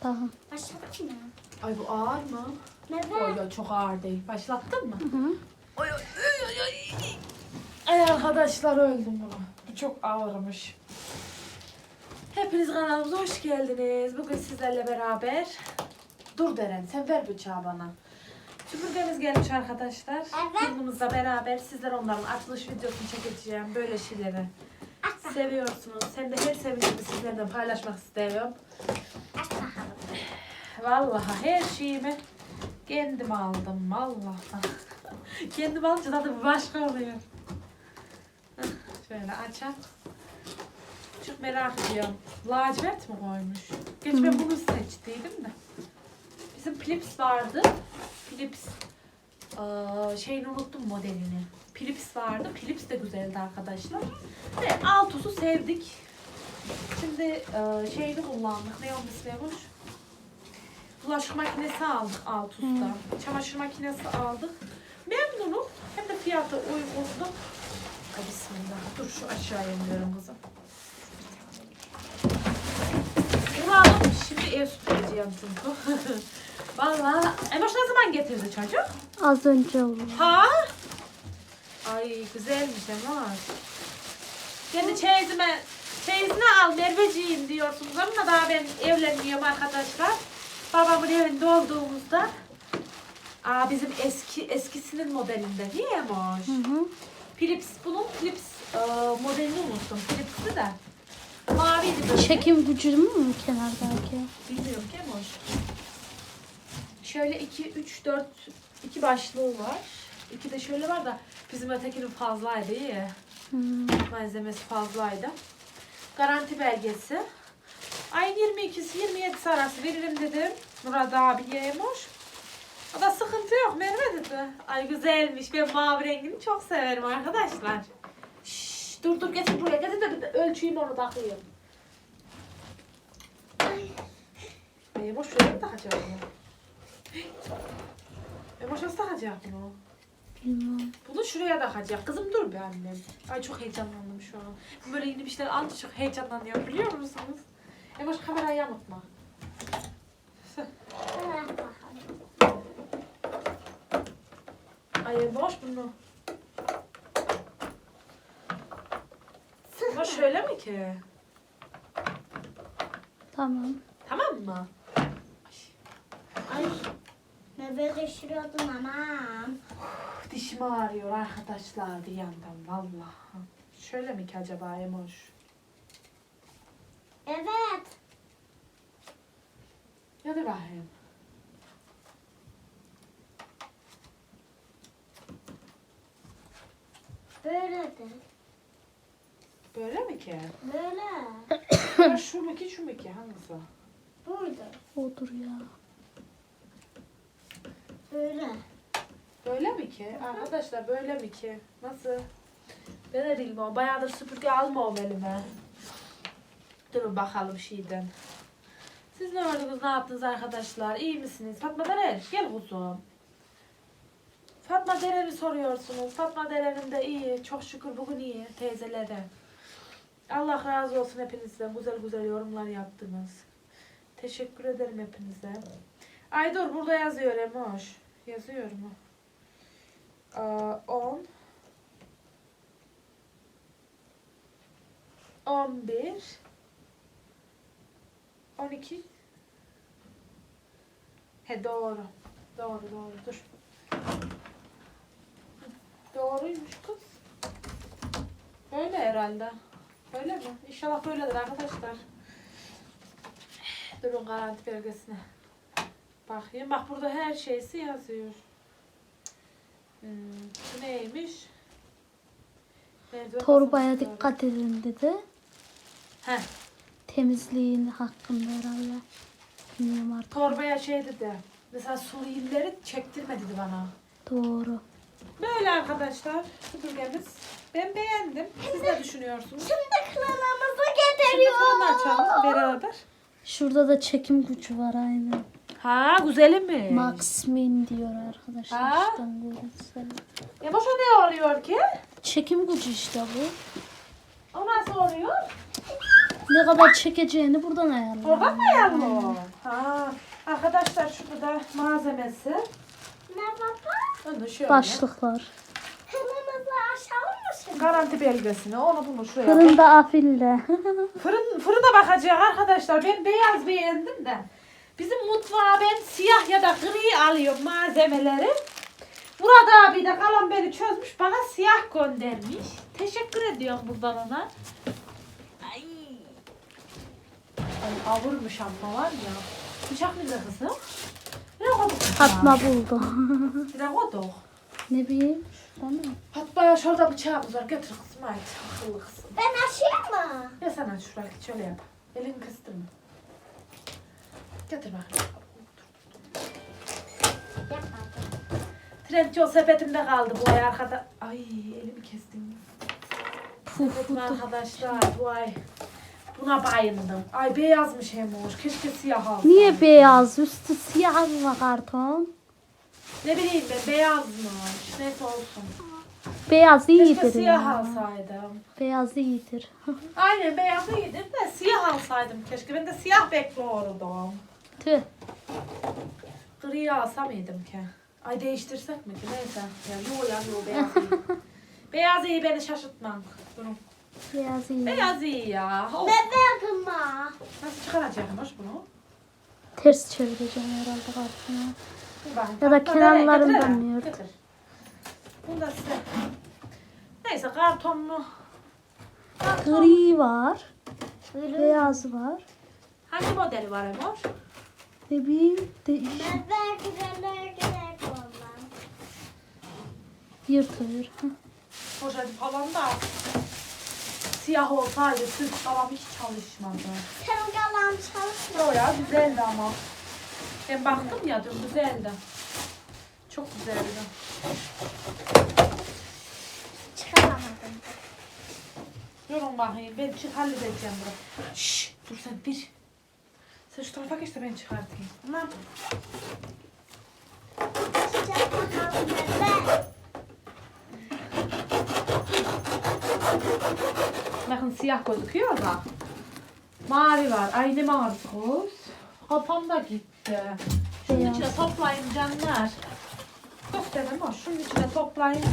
Tamam. Başladın mı? Ay bu ağır mı? Evet. Oy oy çok ağır değil. Başlattın mı? Hı hı. Oy oy oy oy. Ay arkadaşlar öldüm bunu. Bu çok ağırmış. Hepiniz kanalımıza hoş geldiniz. Bugün sizlerle beraber Dur Deren sen ver bıçağı bana. Süpürgemiz gelmiş arkadaşlar. Evet. Bununla beraber sizler onların açılış videosunu çekeceğim. Böyle şeyleri seviyorsunuz. Hem de her sevinçimi sizlerle paylaşmak istiyorum. Vallahi her şeyimi kendim aldım. Vallahi. kendim alınca bir başka oluyor. Hah, Şöyle açalım. Çok merak ediyorum. Lacivert mi koymuş? Geç ben bunu seçtiydim de. Bizim Philips vardı. Philips eee, şeyini unuttum modelini. Philips vardı. Philips de güzeldi arkadaşlar. Ve Altus'u sevdik. Şimdi eee, şeyini kullandık. Ne onun ismiymiş? Bulaşık makinesi aldık alt usta. Çamaşır makinesi aldık. Memnunum. Hem de fiyatı uygundu. Ay bismillah. Dur şu aşağıya indiriyorum kızım. Alıp şimdi ev süpüreceğim çünkü. Vallahi. Emoş ne zaman getirdi çocuk? Az önce oldu. Ha? Ay güzelmiş Emoş. Kendi çeyizime, çeyizini al Merveciğim diyorsunuz ama daha ben evlenmiyorum arkadaşlar. Babamın evinde olduğumuzda Aa, bizim eski eskisinin modelinde değil mi Emoş? Hı hı. Philips, bunun Philips e, modelini unuttum. Philips'i de. Maviydi böyle. Çekim gücü mü kenardaki? Bilmiyorum ki Emoş. Şöyle 2, 3, 4, 2 başlığı var. İki de şöyle var da bizim ötekinin fazlaydı iyi. Hı. Malzemesi fazlaydı. Garanti belgesi. Ayın 22'si 27'si arası veririm dedim. Murat abiye Emoş. O da sıkıntı yok Merve dedi. Ay güzelmiş. Ben mavi rengini çok severim arkadaşlar. Şşş, dur dur getir buraya. Getir de bir de ölçeyim onu takayım. Emoş şöyle mi takacak bunu? Emoş nasıl takacak bunu? Bilmem. Bunu şuraya takacak. Kızım dur be annem. Ay çok heyecanlandım şu an. Böyle yeni bir şeyler alınca çok heyecanlanıyorum biliyor musunuz? Emoş kamerayı bakalım. Ay Emoş bunu. Emoş şöyle mi ki? Tamam. Tamam mı? Ay. Ne böyle şuriyordun anam. Dişim ağrıyor arkadaşlar bir yandan vallahi. Şöyle mi ki acaba Emoş? Evet. Hadi bakayım. Böyle de. Böyle mi ki? Böyle. Ya şu mu ki şu mu ki hangisi? Burada. Odur ya. Böyle. Böyle mi ki? Arkadaşlar böyle mi ki? Nasıl? Ben de bilmiyorum. Bayağıdır süpürge almam elime. Durun bakalım şeyden. Siz ne gördünüz, ne yaptınız arkadaşlar? İyi misiniz? Fatma Deren, gel kuzum. Fatma Deren'i soruyorsunuz. Fatma Deren'im de iyi. Çok şükür bugün iyi teyzeleri. Allah razı olsun hepinizden. Güzel güzel yorumlar yaptınız. Teşekkür ederim hepinize. Ay dur burada yazıyor Emoş. Yazıyor mu? Aa, 10 11 12 He doğru. Doğru doğru dur. Doğruymuş kız. Böyle herhalde. Böyle mi? İnşallah böyledir arkadaşlar. Durun garanti belgesine. Bakayım. Bak burada her şeysi yazıyor. Hmm, bu neymiş? Merdiven Torbaya basamakları. dikkat edin dedi. Heh, Temizliğin hakkında herhalde. Bilmiyorum artık. torbaya şey dedi. Mesela Suriyelileri çektirme dedi bana. Doğru. Böyle arkadaşlar süpürgemiz. Ben beğendim. Siz ne düşünüyorsunuz? Şimdi klanımızı Şimdi getiriyor. fırını açalım beraber. Şurada da çekim gücü var aynen. Ha güzeli mi? Max Min diyor arkadaşlar. Ha? Şuradan görürseniz. Ya boşa ne oluyor ki? Çekim gücü işte bu. O nasıl oluyor? Ne kadar çekeceğini buradan ayarlar. Oradan mı ayarlı? Ha. arkadaşlar şurada da malzemesi. Ne baba? Onu şöyle. Başlıklar. Kırmızı aşağı mısın? Garanti belgesini onu bunu şuraya. Fırında afille. Fırın, fırına bakacak arkadaşlar. Ben beyaz beğendim de. Bizim mutfağa ben siyah ya da gri alıyorum malzemeleri. Burada abi de kalan beni çözmüş bana siyah göndermiş. Teşekkür ediyorum buradan ona. Ay. Ay avurmuş ama var ya. Bıçak nerede kızım? Ne koyduk? Fatma buldu. Ne koyduk? ne bileyim. Şurada mı? Fatma şurada bıçağımız var. Götür kızım haydi. Akıllı kızım. Ben aşayım mı? Ya sen aç şurayı şöyle yap. Elini kıstırma. Getir bakayım. Yapmadım. Trençol sepetimde kaldı bu ay arkada. Ay elimi kestim. Sepetim arkadaşlar bu ay. Buna bayıldım. Ay beyazmış hem hoş. Keşke siyah alsam. Niye beyaz? Üstü siyah mı karton? Ne bileyim ben beyazmış. Neyse olsun. Beyaz Keşke iyidir siyah ya. alsaydım. Beyaz iyidir. Aynen beyaz iyidir de siyah alsaydım keşke. Ben de siyah bekliyordum. Tüh. Gri alsam mıydım ki? Ay değiştirsek mi ki? Neyse. Ya, yo ya yo beyaz iyi. beyaz iyi beni şaşırtmam. Durun. Beyaz iyi. Beyaz iyi ya. Of. Bebek ama. Nasıl çıkaracağım hoş bunu? Ters çevireceğim herhalde bakayım. Ya da kenarlarından yırt. Bunu da size. Neyse kartonlu. Karton. Gri var. Beyaz var. Hangi modeli var Emor? Ne bileyim. Değiş. Bebek bebek bebek olan. Yırtıyor. Heh. Poşeti falan da siyah olsaydı Türk falan hiç çalışmadı. Sen kalan çalışma. Yo ya güzeldi ama. Ben baktım ya dün güzeldi. Çok güzeldi. Çıkaramadım. Durun bakayım ben çık halledeceğim bunu. Şşş dur sen bir. Sen şu tarafa geç de ben çıkartayım. Tamam. Çıkacak bakalım bebek. Bakın siyah gözüküyor da. Mavi var. Ay ne mavisi kız. Kafam da gitti. Şunun Beyaz. içine toplayın canlar. Gösterelim o. Şunun içine toplayın.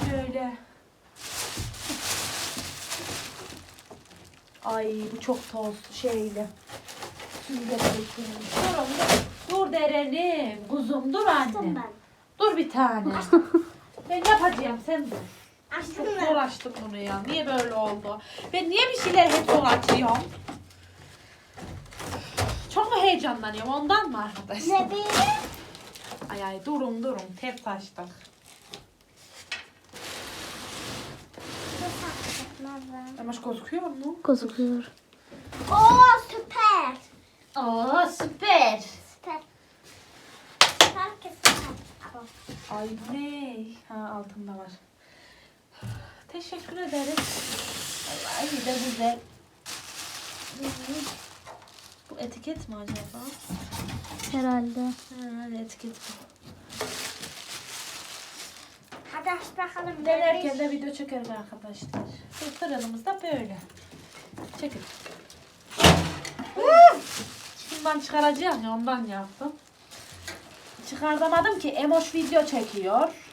Şöyle. Ay bu çok toz şeyli. Bekliyorum. Dur dur derenim. Kuzum dur anne. Dur bir tane. ben yapacağım sen dur. Açtım Çok ben. zor açtım bunu ya. Niye böyle oldu? Ben niye bir şeyler hep zor açıyorum? Çok mu heyecanlanıyorum ondan mı arkadaşlar? Ne bileyim. Ay ay durun durun ters açtık. Ama gözüküyor mu? Gözüküyor. Oo süper. Aa süper. Süper. Süper süper. Ay ne? Ha altında var. Teşekkür ederim. Ay de güzel. Bu etiket mi acaba? Herhalde. Ha, etiket bu. Hadi aç bakalım. Denerken de video çekerim arkadaşlar. Bu fırınımız da böyle. Çekin. Şundan çıkaracağım ya ondan yaptım. Çıkartamadım ki Emoş video çekiyor.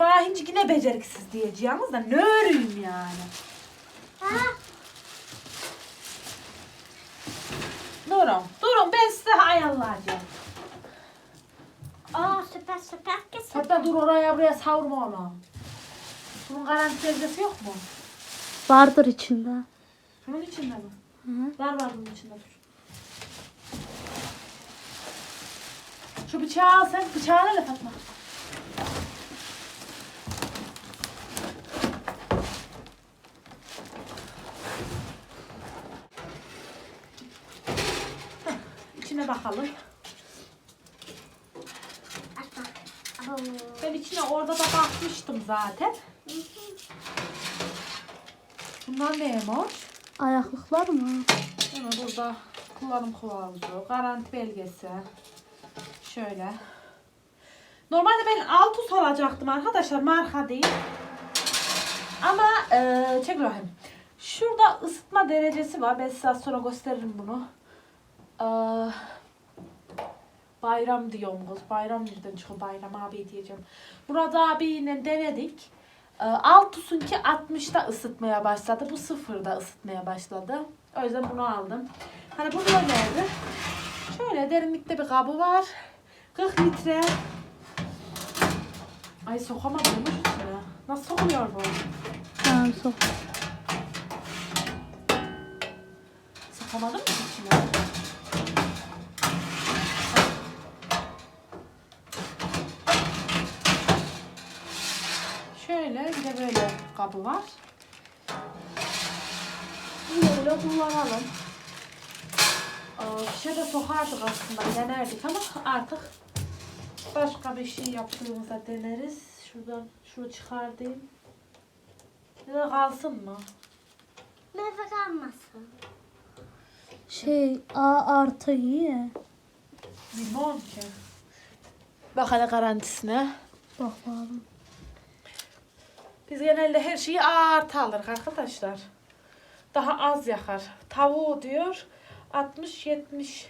Hiç yine beceriksiz diyeceğiniz da ne öreyim yani. Ha? Durun, durun ben size ayarlayacağım. Oo süper süper süper. Hatta dur oraya buraya savurma onu. Bunun garanti belgesi yok mu? Vardır içinde. Şunun içinde mi? Hı. Var var bunun içinde dur. Şu bıçağı al sen. Bıçağı nerede Fatma? Heh, İçine bakalım. Ben içine orada da bakmıştım zaten. Bunlar ne Emoş? Ayaklıklar mı? Hemen burada kullanım kılavuzu, garanti belgesi. Şöyle. Normalde ben Altus alacaktım arkadaşlar. Marka değil. Ama eee çek bakayım. Şurada ısıtma derecesi var. Ben size sonra gösteririm bunu. Aa, bayram diyorum kız. Bayram nereden çıkıyor bayram abi diyeceğim. Murat abiyle denedik. Altus'unki 60'da ısıtmaya başladı. Bu sıfırda ısıtmaya başladı. O yüzden bunu aldım. Hani bunu önerdi. Şöyle derinlikte bir kabı var. 40 litre. Ay sokamadım? Nasıl sokuluyor bu? Tamam sok. Sokamadın mı içine? Şöyle bir de böyle kabı var. Böyle kullanalım. Aa, Şişe de sokardık aslında denerdik ama artık başka bir şey yaptığımızda deneriz. Şuradan şunu çıkarayım. Ya da kalsın mı? Meyve kalmasın. Şey A artı iyi. Bilmem ki. Bak hele garantisine. Bakalım. Biz genelde her şeyi artı alırız arkadaşlar. Daha az yakar. Tavuğu diyor 60-70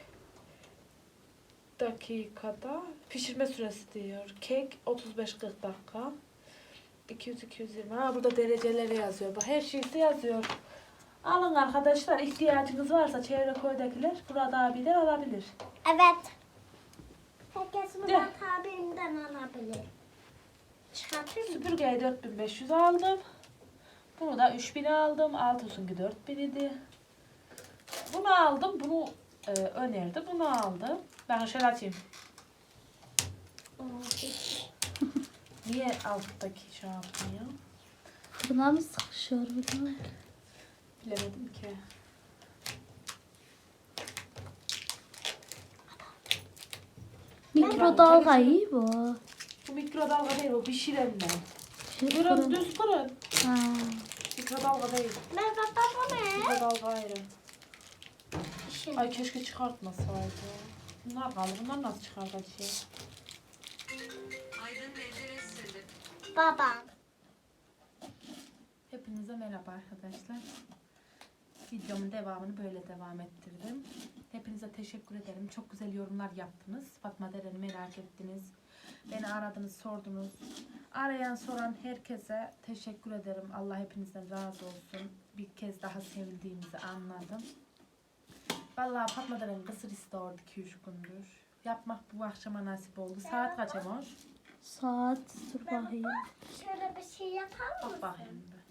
dakikada pişirme süresi diyor. Kek 35-40 dakika. 200-220. Ha burada dereceleri yazıyor. Bak her şeysi yazıyor. Alın arkadaşlar. ihtiyacınız varsa çevre koydakiler burada abiler alabilir. Evet. Herkes De. Murat abimden alabilir. Çıkartayım mı? Süpürgeyi 4500 aldım. Bunu da 3000 aldım. Altus'unki 4000 idi. Bunu aldım. Bunu e, önerdi. Bunu aldım. Ben şöyle açayım. Niye alttaki şey yapmıyor? Fırına mı sıkışıyor bu da? Bilemedim ki. Mikrodalga iyi bu. Bu mikrodalga değil. O pişirenle. Şey, fırın. düz fırın. Ha. Mikrodalga değil. Meyve bu ne? Mikrodalga ayrı. Şey. Ay keşke çıkartmasaydı. Bunlar kaldı. Bunlar nasıl çıkartacak? Babam. Hepinize merhaba arkadaşlar. Videomun devamını böyle devam ettirdim. Hepinize teşekkür ederim. Çok güzel yorumlar yaptınız. Fatma Deren'i merak ettiniz. Beni aradınız, sordunuz. Arayan, soran herkese teşekkür ederim. Allah hepinizden razı olsun. Bir kez daha sevildiğimizi anladım. Vallahi Fatma Deren kısır istiyordu 2-3 gündür. Yapmak bu akşama nasip oldu. Saat kaç Emoş? Saat dur bakayım. Şöyle bir şey yapar Bak mısın? bakayım bir.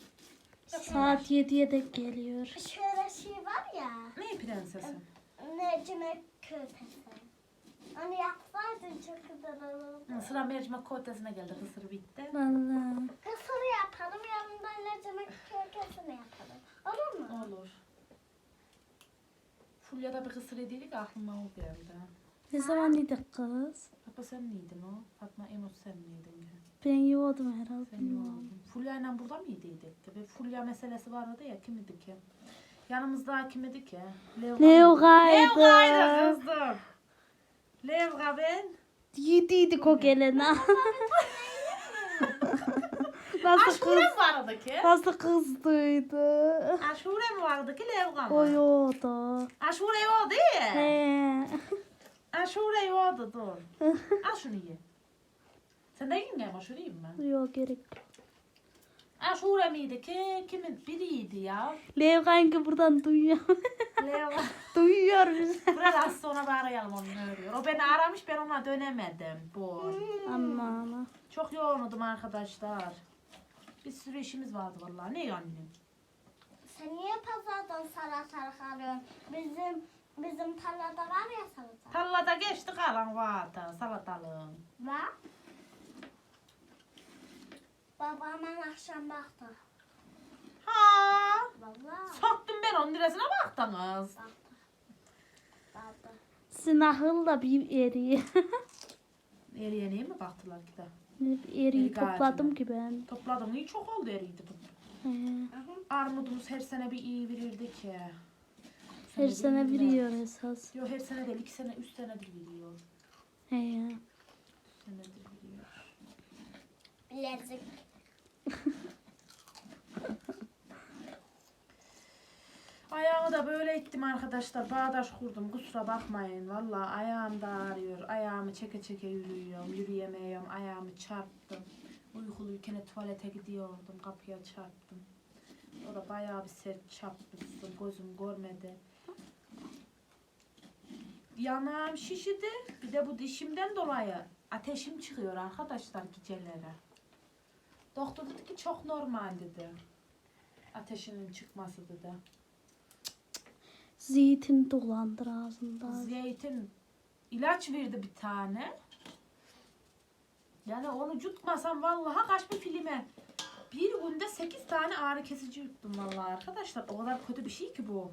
Saat 7'ye de geliyor. Şöyle şey var ya. Ne prensesim? Necime köpesi. Onu yapsaydın çok güzel olurdu. Sıra mercimek köftesine geldi. Kısır bitti. Vallahi. Kısır yapalım yanında Necime köpesini yapalım. Olur mu? Olur. Fulya'da bir kısır ediydik aklıma o geldi. Ne zaman yedik kız? Papa sen miydin o? Fatma Emos sen miydin? Ben yoğurdum herhalde. Sen bilmiyorum. yoğurdun. Fulya'yla burada mıydıydık? Bir Fulya meselesi vardı ya kim idi ki? Yanımızda kim idi ki? Leo Levga'ydı. Levga'ydı kızdım. Levga ben. Yediydik o gelene. nasıl Aşure kız? mi vardı ki? Nasıl kızdıydı? Aşure mi vardı ki Levga O mı? yoğurdu. Aşure o değil. He. Aşure yoğurdu dur. Al şunu ye. Sen de yiyin mi aşure yiyeyim mi? Yok gerek. yok. Aşure miydi ki? Kimin biriydi ya? Levga'nınki buradan duyuyor. Levga. duyuyor bizi. Biraz sonra bir arayalım onu ne. O beni aramış ben ona dönemedim. Bu. Ama ama. Çok yoğunudum arkadaşlar. Bir sürü işimiz vardı vallahi. Ne yani? Sen niye pazardan salatalık alıyorsun? Bizim bizim tarlada var ya salatalık. Tarlada geçti kalan vardı salatalığın. Var. Babamın akşam baktı. Ha, Vallahi soktum ben onun lirasına baktınız. baktı. Sizin akıl da bir eriği. Eriyene mi baktılar ki de? eriği Erik topladım ağacına. ki ben. Topladım iyi çok oldu eriydi bu. He. Armudumuz her sene bir iyi verirdi ki. Her sene bir veriyor esas. Yok her sene değil, iki sene, üç senedir veriyor. He ya. Üç senedir veriyor. Bilezik. Ayağımı da böyle ettim arkadaşlar. Bağdaş kurdum. Kusura bakmayın. Vallahi ayağım da ağrıyor. Ayağımı çeke çeke yürüyorum. Yürüyemiyorum. Ayağımı çarptım. Uykuluyken tuvalete gidiyordum. Kapıya çarptım. O da bayağı bir sert çarpmıştım. Gözüm görmedi. Yanağım şişidi. Bir de bu dişimden dolayı ateşim çıkıyor arkadaşlar geceleri. Doktor dedi ki çok normal dedi. Ateşinin çıkması dedi. Zeytin dolandır ağzında. Zeytin ilaç verdi bir tane. Yani onu yutmasam vallahi kaç bir filme. Bir günde 8 tane ağrı kesici yuttum vallahi arkadaşlar. O kadar kötü bir şey ki bu.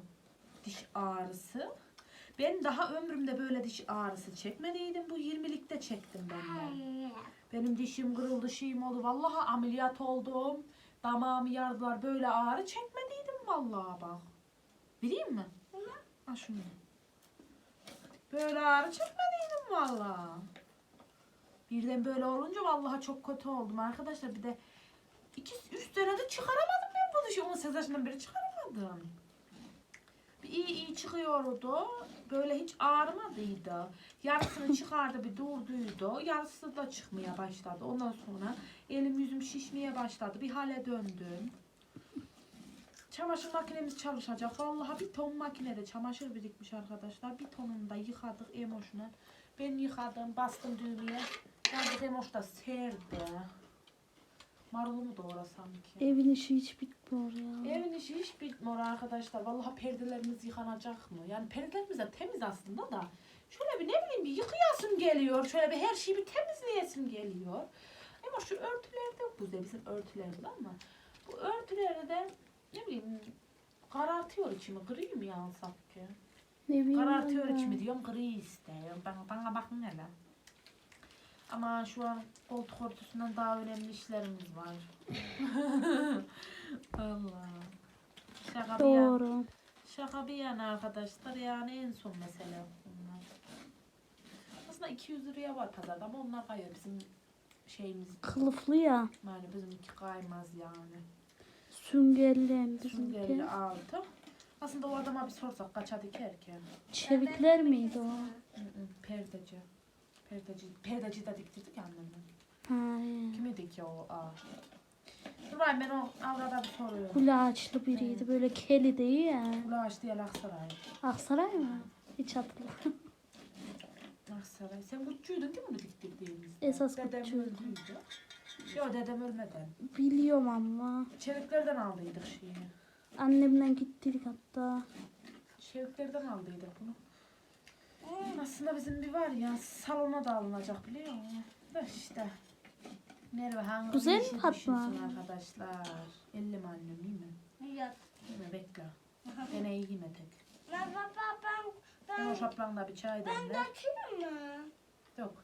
Diş ağrısı. Ben daha ömrümde böyle diş ağrısı çekmediydim. Bu 20'likte çektim ben de. Benim dişim kırıldı, şeyim oldu. Vallahi ameliyat oldum. Damağımı yardılar. Böyle ağrı çekmediydim vallahi bak. Vereyim mi? Ha şunu. Böyle ağrı çekmediydim vallahi. Birden böyle olunca vallahi çok kötü oldum arkadaşlar. Bir de iki, üç senedir çıkaramadım ben bu dişi. 18 yaşından beri çıkaramadım. Bir iyi iyi çıkıyordu. Böyle hiç ağrımadıydı. Yarısını çıkardı bir durduydu. Yarısı da çıkmaya başladı. Ondan sonra elim yüzüm şişmeye başladı. Bir hale döndüm. Çamaşır makinemiz çalışacak. Vallahi bir ton makinede çamaşır birikmiş arkadaşlar. Bir tonunu da yıkadık Emoş'una. Ben yıkadım, bastım düğmeye. Yalnız Emoş da serdi. Marulumu doğrasam ki. Evin işi hiç bitmiyor ya. Evin işi hiç bitmiyor arkadaşlar. Vallahi perdelerimiz yıkanacak mı? Yani perdelerimiz de temiz aslında da. Şöyle bir ne bileyim bir yıkayasım geliyor. Şöyle bir her şeyi bir temizleyesim geliyor. Ama şu örtülerde bu da bizim örtülerde ama bu örtülerde de ne bileyim karartıyor içimi. Gri mi alsak ki? Ne bileyim Karartıyor ben. içimi diyorum gri istiyorum. Bana, bana bakın hele. Ama şu an koltuk örtüsünden daha önemli işlerimiz var. Allah. Şaka bir yana, Doğru. şaka bir yana arkadaşlar yani en son mesele bunlar. Aslında 200 liraya var pazarda ama onlar kayıyor bizim şeyimiz Kılıflı ya. yani bizimki kaymaz yani. Süngerli hem Süngerli altı. Aslında o adama bir sorsak kaça dikerken. Çevikler miydi o? Hı hı, Perdeci. Perdeci. Perdeci de diktirdik ya annemle. Ha, he. Kimi dikiyor o ağaç? Bakayım ben o avrada bir soruyorum. Kulaçlı biriydi. Böyle keli değil ya. Kulağı açtı ya Aksaray. Aksaray mı? Hiç hatırlamıyorum. Aksaray. Sen kutçuydun değil mi bunu diktirdiğimizde? Esas dedem kutçuydum. öldüydü. Yok dedem ölmeden. Biliyorum ama. Çeviklerden aldıydık şeyi. Annemden gittik hatta. Çeviklerden aldıydık bunu. Aslında bizim bir var ya salona da alınacak biliyor musun? Da işte. Merve hangi Güzel mi işi Fatma? düşünsün arkadaşlar? Ellim annem iyi mi? Yok. Yeme bekle. Gene iyi yeme tek. Ben baba ben Ben o ben şaplağında bir çay ben demle. dökeyim mi? Yok.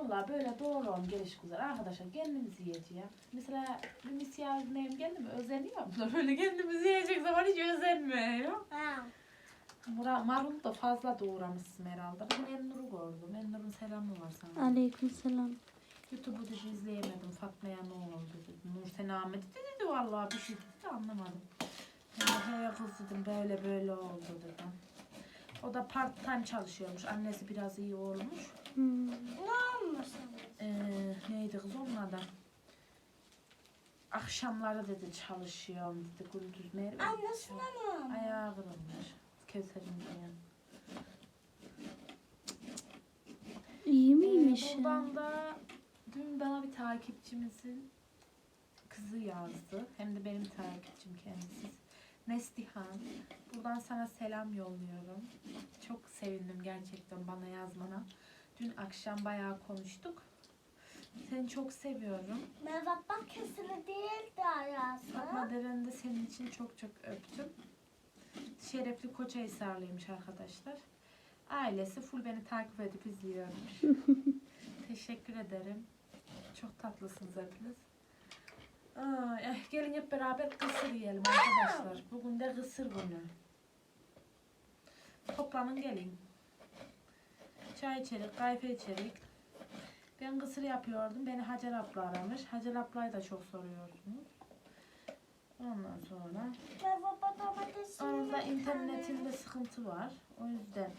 Valla böyle doğru geliş güzel. Arkadaşlar kendimiz yiyeceğiz. Mesela bir misafirlerim geldi mi özeniyor mu? Böyle kendimiz yiyecek zaman hiç özenmiyor. Ha. Marul da fazla doğramışsın herhalde. Bugün Ennur'u gördüm. Ennur'un selamı var sana. Aleyküm selam. YouTube'u dedi izleyemedim. Fatma'ya ne oldu dedi. Nur seni Ahmet'i dedi, dedi vallahi bir şey dedi de anlamadım. De he kız dedim böyle böyle oldu dedim. O da part time çalışıyormuş. Annesi biraz iyi olmuş. Hmm. Ne olmuş? Ee, neydi kız onun adı? Akşamları dedi çalışıyorum dedi. Gündüz Merve. Ne olmuş? Ayağı kırılmış. Kevser'in diye. İyi Ee, miymiş? ya? buradan da dün bana bir takipçimizin kızı yazdı. Hem de benim takipçim kendisi. Neslihan. Buradan sana selam yolluyorum. Çok sevindim gerçekten bana yazmana. Dün akşam bayağı konuştuk. Seni çok seviyorum. Ben baba kesili değildi ayası. Fatma Deren de senin için çok çok öptüm. Şerefli Koçahisarlıymış arkadaşlar. Ailesi full beni takip edip izliyormuş. Teşekkür ederim. Çok tatlısınız hepiniz. Aa, eh, gelin hep beraber kısır yiyelim arkadaşlar. Bugün de kısır günü. Toplanın gelin. Çay içerik, kahve içerik. Ben kısır yapıyordum. Beni Hacer abla aramış. Hacer ablayı da çok soruyorsunuz. Ondan sonra onun da internetinde sıkıntı var. O yüzden.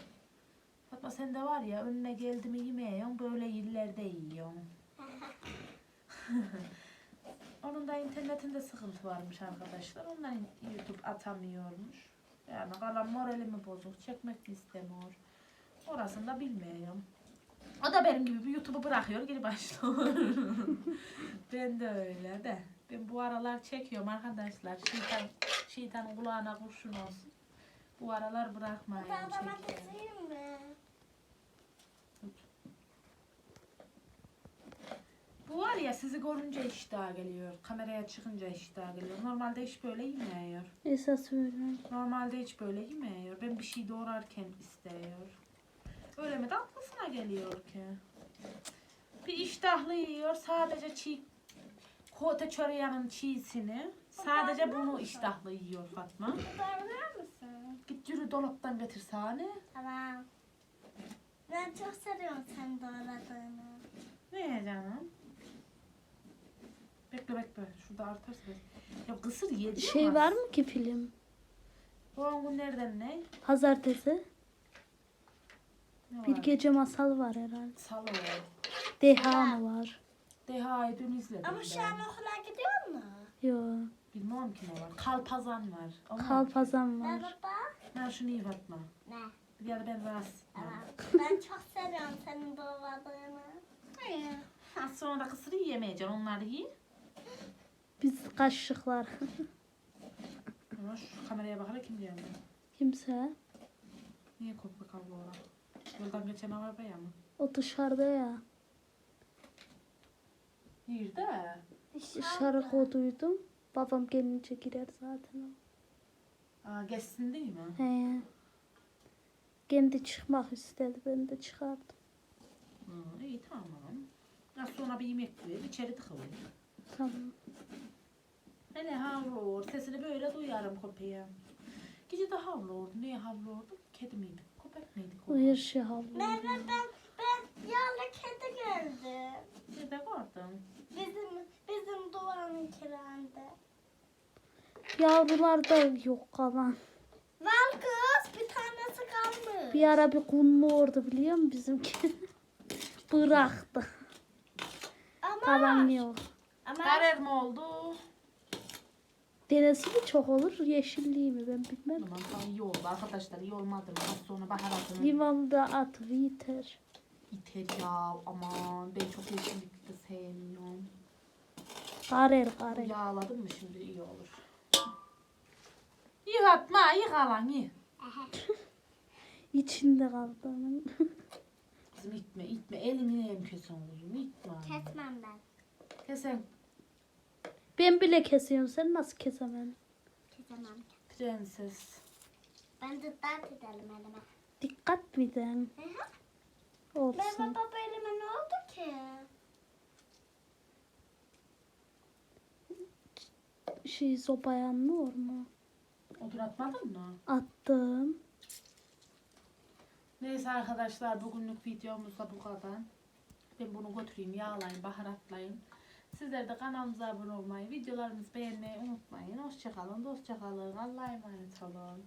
Fatma sen de var ya önüne geldi mi yemeğiyorsun böyle yerlerde yiyorsun. Onun da internetinde sıkıntı varmış arkadaşlar. Ondan YouTube atamıyormuş. Yani kalan moralimi bozuk. Çekmek de istemiyor. Orasını da bilmiyorum. O da benim gibi bir YouTube'u bırakıyor geri başlıyor. ben de öyle de. Ben bu aralar çekiyorum arkadaşlar. Şeytan, şeytanın kulağına kurşun olsun. Bu aralar bırakmayın Baba çekiyorum. Bu var ya sizi görünce iştah geliyor. Kameraya çıkınca iştah geliyor. Normalde hiç böyle yemiyor. Esas öyle. Normalde hiç böyle yemiyor. Ben bir şey doğrarken istiyor. Öyle mi de aklısına geliyor ki. Bir iştahlı yiyor. Sadece çiğ kote çöreğinin çiğsini. Sadece bunu iştahlı yiyor Fatma. Biber misin? Git yürü dolaptan getir sahne. Tamam. Ben çok seviyorum sen doğradığını. Ne canım? Bekle bekle. Şurada artarsa. Ya kısır yedi Şey var mı ki film? Bu gün nereden ne? Pazartesi. Ne Bir var? gece masal var herhalde. Salı. Deha mı var? Deha'yı dün izledim Ama ben. şu an okula gidiyor mu? Yo. Bilmem ki ne var. Kalpazan var. Mu? Kalpazan Ne var. baba? Ben şunu iyi Fatma. Ne? Ya da ben rahatsız. Tamam. ben çok seviyorum senin doğradığını. Ha, sonra da kısırı yiyemeyeceksin. Onları yiyin. Biz kaşıklar. Ama şu kameraya bakarak kim diyor? Kimse. Niye kopya kablo olarak? Yoldan geçen arabaya mı? O dışarıda ya. Nerede? Dışarı koduydum. Babam gelince girer zaten. o. Aa, geçsin değil mi? He. Kendi çıkmak istedi. Ben de çıkardım. Hı, iyi tamam. Ya sonra bir yemek koyayım. içeri tıkılayım. Tamam. Hele havlur. Sesini böyle duyarım köpeğe. Gece de havlurdu. Niye havlurdu? Kedi miydi? Köpek miydi? O her şey havlu. Merve ben ben yağlı kedi gördüm. Nerede gördün? Bizim bizim duvarın kiranda. Yavrular da yok kalan. Var kız bir tanesi kalmış. Bir ara bir kumlu ordu biliyor musun bizimki? Bıraktı. Ama Kalan yok. ama Karar mı oldu? Denesi mi çok olur, yeşilliği mi ben bilmem. Aman tamam iyi oldu arkadaşlar. iyi olmadı mı? Az sonra baharatını Limonda at yeter. iter ya. Aman ben çok yeşillik de sevmiyorum. Karer karer. Yağladım mı şimdi iyi olur. İyi Fatma iyi kalan iyi. İçinde kaldı onun. Kızım itme itme elini yem kesin kuzum itme. kesmem ben. Kesen Ben bile kesiyorum. Sen nasıl kesemem? Kesemem. prenses. Ben de dert edelim elime. Dikkat mi den? Olsun. Merve baba elime ne oldu ki? Şey sobaya nur mu? Otur atmadın mı? Attım. Neyse arkadaşlar bugünlük videomuz da bu kadar. Ben bunu götüreyim yağlayın baharatlayın. Sizler de kanalımıza abone olmayı, videolarımızı beğenmeyi unutmayın. Hoşçakalın, dostça kalın. Allah'a emanet olun.